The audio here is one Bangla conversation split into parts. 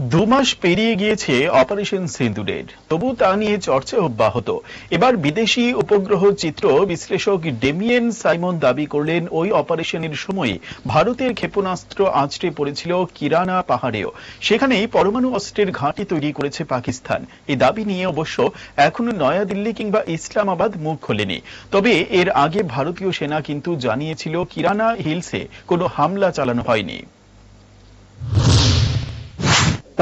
দু মাস পেরিয়ে গিয়েছে অপারেশন সিন্দুরের তবু তা নিয়ে চর্চা অব্যাহত। এবার বিদেশি উপগ্রহ চিত্র বিশ্লেষক ডেমিয়েন সাইমন দাবি করলেন, ওই অপারেশনের সময় ভারতের ক্ষেপণাস্ত্র আছড়ে পড়েছিল কিরানা পাহাড়েও। সেখানেই পরমাণু অস্ত্রের ঘাঁটি তৈরি করেছে পাকিস্তান। এই দাবি নিয়ে অবশ্য এখনও নয়াদিল্লি কিংবা ইসলামাবাদ মুখ খোলেনি। তবে এর আগে ভারতীয় সেনা কিন্তু জানিয়েছিল, কিরানা হিলসে কোনো হামলা চালানো হয়নি।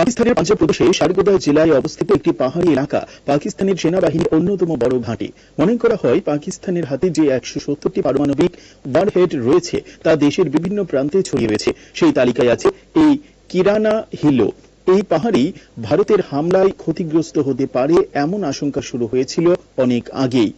পাকিস্তানের পাঞ্জাব প্রদেশে সারগোদা জেলায় অবস্থিত একটি পাহাড়ি এলাকা পাকিস্তানের সেনাবাহিনীর অন্যতম বড় ঘাঁটি। মনে করা হয়, পাকিস্তানের হাতে যে একশো সত্তরটি পারমাণবিক ওয়ারহেড রয়েছে, তা দেশের বিভিন্ন প্রান্তে ছড়িয়ে রয়েছে। সেই তালিকায় আছে এই কিরানা হিলো। এই পাহাড়ি ভারতের হামলায় ক্ষতিগ্রস্ত হতে পারে এমন আশঙ্কা শুরু হয়েছিল অনেক আগেই।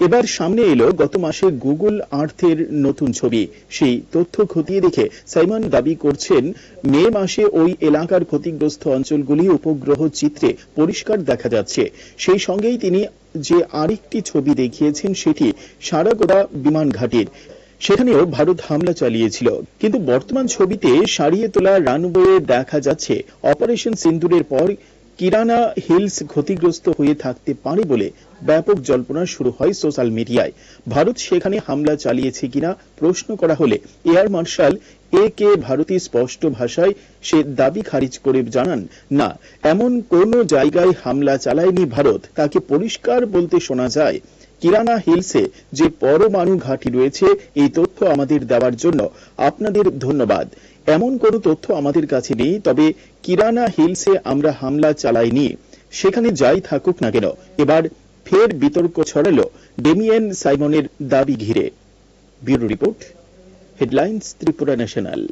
এবার সামনে এলো গত মাসে গুগল আর্থের নতুন ছবি। সেই তথ্য খতিয়ে দেখে সাইমন দাবি করছেন, মে মাসে ওই এলাকার ক্ষতিগ্রস্ত অঞ্চলগুলি উপগ্রহ চিত্রে পরিষ্কার দেখা যাচ্ছে। সেই সঙ্গেই তিনি যে আরেকটি ছবি দেখিয়েছেন সেটি সারাগোড়া বিমান ঘাটির। সেখানেও ভারত হামলা চালিয়েছিল। কিন্তু বর্তমান ছবিতে সারিয়ে তোলা রানওয়ে দেখা যাচ্ছে। অপারেশন সিন্দুরের পর কিরানা হিলস ক্ষতিগ্রস্ত হয়ে থাকতে পারে বলে ব্যাপক জল্পনা শুরু হয় সোশ্যাল মিডিয়ায়। ভারত সেখানে হামলা চালিয়েছে কিনা প্রশ্ন করা হলে air marshal A K Bharti স্পষ্ট ভাষায় সে দাবি খারিজ করে জানান, না, এমন কোন জায়গায় হামলা চালায়নি ভারত। তাকে পরিষ্কার বলতে শোনা যায়। কিরানা হিলসে যে পরমাণু ঘাঁটি রয়েছে, এই তথ্য আমাদের দেওয়ার জন্য আপনাদের ধন্যবাদ। এমন কোনো তথ্য আমাদের কাছে নেই, তবে কিরানা হিলসে আমরা হামলা চালাইনি। সেখানে যাই থাকুক না কেন। এবার ফের বিতর্ক ছড়ালো ডেমিয়েন সাইমনের দাবি ঘিরে। Bureau report, headlines Tripura national.